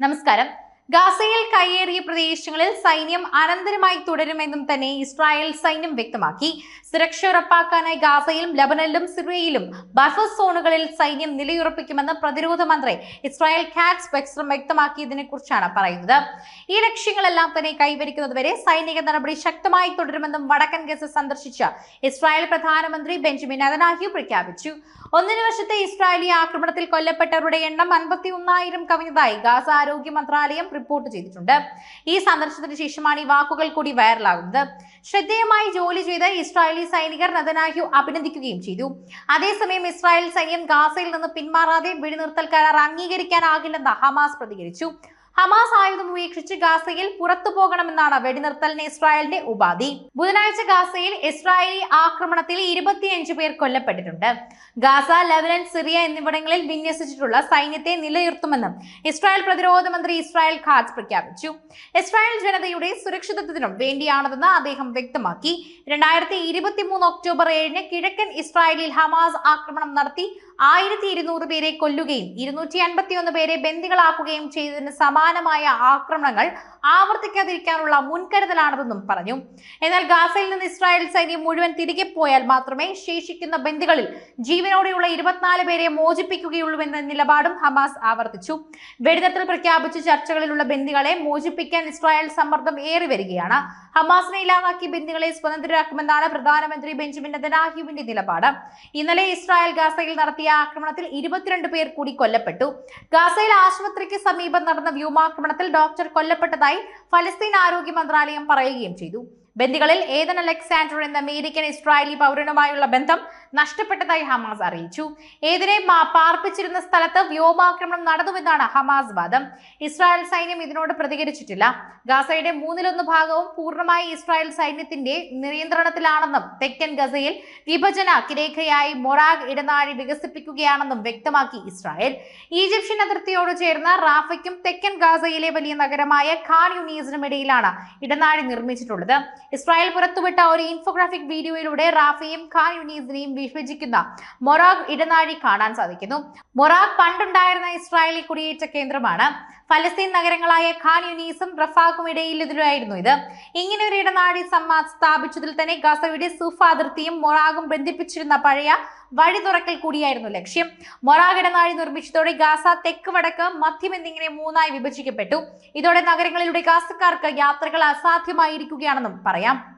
നമസ്കാരം. ഗാസയിൽ കയ്യേറിയ പ്രദേശങ്ങളിൽ സൈന്യം അനന്തരമായി തുടരുമെന്നും തന്നെ ഇസ്രായേൽ സൈന്യം വ്യക്തമാക്കി. സുരക്ഷ ഉറപ്പാക്കാനായി ഗാസയിലും ലബനനിലും സിറിയയിലും ബഫർ സോണുകളിൽ സൈന്യം നിലയുറപ്പിക്കുമെന്ന് പ്രതിരോധ മന്ത്രി ഇസ്രായേൽ കാറ്റ്സ് വെക്സ്ട്രം വ്യക്തമാക്കിയതിനെ കുറിച്ചാണ് പറയുന്നത്. ഈ ലക്ഷ്യങ്ങളെല്ലാം തന്നെ കൈവരിക്കുന്നതുവരെ സൈനിക നടപടി ശക്തമായി തുടരുമെന്നും വടക്കൻ ഗസ സന്ദർശിച്ച ഇസ്രായേൽ പ്രധാനമന്ത്രി ബെഞ്ചമിൻ അതനാഹ്യു പ്രഖ്യാപിച്ചു. ഒന്നിനു വർഷത്തെ ഇസ്രായേലി ആക്രമണത്തിൽ കൊല്ലപ്പെട്ടവരുടെ എണ്ണം അൻപത്തി ഒന്നായിരം കവിഞ്ഞതായി ഗാസ ആരോഗ്യ മന്ത്രാലയം റിപ്പോർട്ട് ചെയ്തിട്ടുണ്ട്. ഈ സന്ദർശനത്തിന് ശേഷമാണ് ഈ വാക്കുകൾ കൂടി വൈറലാകുന്നത്. ശ്രദ്ധേയമായി ജോലി ചെയ്ത ഇസ്രായേലി സൈനികർ നദനാഹ്യു അഭിനന്ദിക്കുകയും ചെയ്തു. അതേസമയം ഇസ്രായേൽ സൈന്യം ഗാസയിൽ നിന്ന് പിന്മാറാതെ വെടിനിർത്തൽ കരാർ അംഗീകരിക്കാനാകില്ലെന്ന് ഹമാസ് പ്രതികരിച്ചു. ഹമാസ് ആയുധം ഉപേക്ഷിച്ച് ഗാസയിൽ പുറത്തു പോകണമെന്നാണ് വെടിനിർത്തലിന് ഇസ്രായേലിന്റെ ഉപാധി. ബുധനാഴ്ച ഗാസയിൽ ഇസ്രായേലി ആക്രമണത്തിൽ ഇരുപത്തിയഞ്ച് പേർ കൊല്ലപ്പെട്ടിട്ടുണ്ട്. ഗാസ ലെബനൻ സിറിയ എന്നിവിടങ്ങളിൽ വിന്യസിച്ചിട്ടുള്ള സൈന്യത്തെ നിലനിർത്തുമെന്നും ഇസ്രായേൽ പ്രതിരോധ മന്ത്രി ഇസ്രായേൽ ഖാസ് പ്രഖ്യാപിച്ചു. ഇസ്രായേൽ ജനതയുടെ സുരക്ഷിതത്വത്തിനും വേണ്ടിയാണതെന്ന് അദ്ദേഹം വ്യക്തമാക്കി. രണ്ടായിരത്തി ഇരുപത്തി മൂന്ന് ഒക്ടോബർ ഏഴിന് കിഴക്കൻ ഇസ്രായേലിൽ ഹമാസ് ആക്രമണം നടത്തി ആയിരത്തി ഇരുന്നൂറ് പേരെ കൊല്ലുകയും ഇരുന്നൂറ്റി അൻപത്തിയൊന്ന് പേരെ ബന്ദികളാക്കുകയും ചെയ്തതിന് സമാനമായ ആക്രമണങ്ങൾ ആവർത്തിക്കാതിരിക്കാനുള്ള മുൻകരുതലാണതെന്നും പറഞ്ഞു. എന്നാൽ ഗാസയിൽ നിന്ന് ഇസ്രായേൽ സൈന്യം മുഴുവൻ തിരികെ പോയാൽ മാത്രമേ ശേഷിക്കുന്ന ബന്ദികളിൽ ജീവനോടെയുള്ള ഇരുപത്തിനാല് പേരെ മോചിപ്പിക്കുകയുള്ളൂവെന്ന നിലപാടും ഹമാസ് ആവർത്തിച്ചു. വെടിനിർത്തൽ പ്രഖ്യാപിച്ച ചർച്ചകളിലുള്ള ബന്ദികളെ മോചിപ്പിക്കാൻ ഇസ്രായേൽ സമ്മർദ്ദം ഏറി വരികയാണ്. ഹമാസിനെ ഇല്ലാതാക്കി ബന്ദികളെ സ്വതന്ത്രരാക്കുമെന്നാണ് പ്രധാനമന്ത്രി ബെഞ്ചമിൻ നെതന്യാഹുവിന്റെ നിലപാട്. ഇന്നലെ ഇസ്രായേൽ ഗാസയിൽ നടത്തിയ ആക്രമണത്തിൽ ഇരുപത്തിരണ്ട് പേർ കൂടി കൊല്ലപ്പെട്ടു. ഗാസയിൽ ആശുപത്രിക്ക് സമീപം നടന്ന വ്യോമാക്രമണത്തിൽ ഡോക്ടർ കൊല്ലപ്പെട്ടതായി ഫലസ്തീൻ ആരോഗ്യ മന്ത്രാലയം പറയുകയും ചെയ്തു. ബന്ദികളിൽ ഏതൻ അലക്സാണ്ടർ എന്ന അമേരിക്കൻ ഇസ്രായേലി പൗരനുമായുള്ള ബന്ധം നഷ്ടപ്പെട്ടതായി ഹമാസ് അറിയിച്ചു. ഏതിനെ പാർപ്പിച്ചിരുന്ന സ്ഥലത്ത് വ്യോമാക്രമണം നടന്നുവെന്നാണ് ഹമാസ് വാദം. ഇസ്രായേൽ സൈന്യം ഇതിനോട് പ്രതികരിച്ചിട്ടില്ല. ഗാസയുടെ മൂന്നിലൊന്ന് ഭാഗവും പൂർണമായി ഇസ്രായേൽ സൈന്യത്തിന്റെ നിയന്ത്രണത്തിലാണെന്നും തെക്കൻ ഗസയിൽ വിഭജന കിരേഖയായി മൊറാഗ് ഇടനാഴി വികസിപ്പിക്കുകയാണെന്നും വ്യക്തമാക്കി ഇസ്രായേൽ. ഈജിപ്ഷ്യൻ അതിർത്തിയോട് ചേർന്ന റാഫയ്ക്കും തെക്കൻ ഗാസയിലെ വലിയ നഗരമായ ഖാൻ യുനീസിനും ഇടയിലാണ് ഇടനാഴി നിർമ്മിച്ചിട്ടുള്ളത്. ഇസ്രായേൽ പുറത്തുവിട്ട ഒരു ഇൻഫോഗ്രാഫിക് വീഡിയോയിലൂടെ റാഫിയും ഖാൻ യുനീസിനെയും വിഭജിക്കുന്ന മൊറാഗ് ഇടനാഴി കാണാൻ സാധിക്കുന്നു. മൊറാഗ് പണ്ടുണ്ടായിരുന്ന ഇസ്രായേലി കുടിയേറ്റ കേന്ദ്രമാണ് ഫലസ്തീൻ നഗരങ്ങളായ ഖാൻ യുനീസും റഫാഖും ഇടയിൽ ഇതിലായിരുന്നു ഇത്. ഇങ്ങനെ ഒരു ഇടനാഴി സമ്മാ സ്ഥാപിച്ചതിൽ തന്നെ ഗസയുടെ സുഫ അതിർത്തിയും മൊറാഗും ബന്ധിപ്പിച്ചിരുന്ന പഴയ വഴി തുറക്കൽ കൂടിയായിരുന്നു ലക്ഷ്യം. മൊറാഗ് ഇടനാഴി നിർമ്മിച്ചതോടെ ഗാസ തെക്ക് വടക്ക് മധ്യം എന്നിങ്ങനെ മൂന്നായി വിഭജിക്കപ്പെട്ടു. ഇതോടെ നഗരങ്ങളിലൂടെ ഗാസക്കാർക്ക് യാത്രകൾ അസാധ്യമായിരിക്കുകയാണെന്നും പറയാം.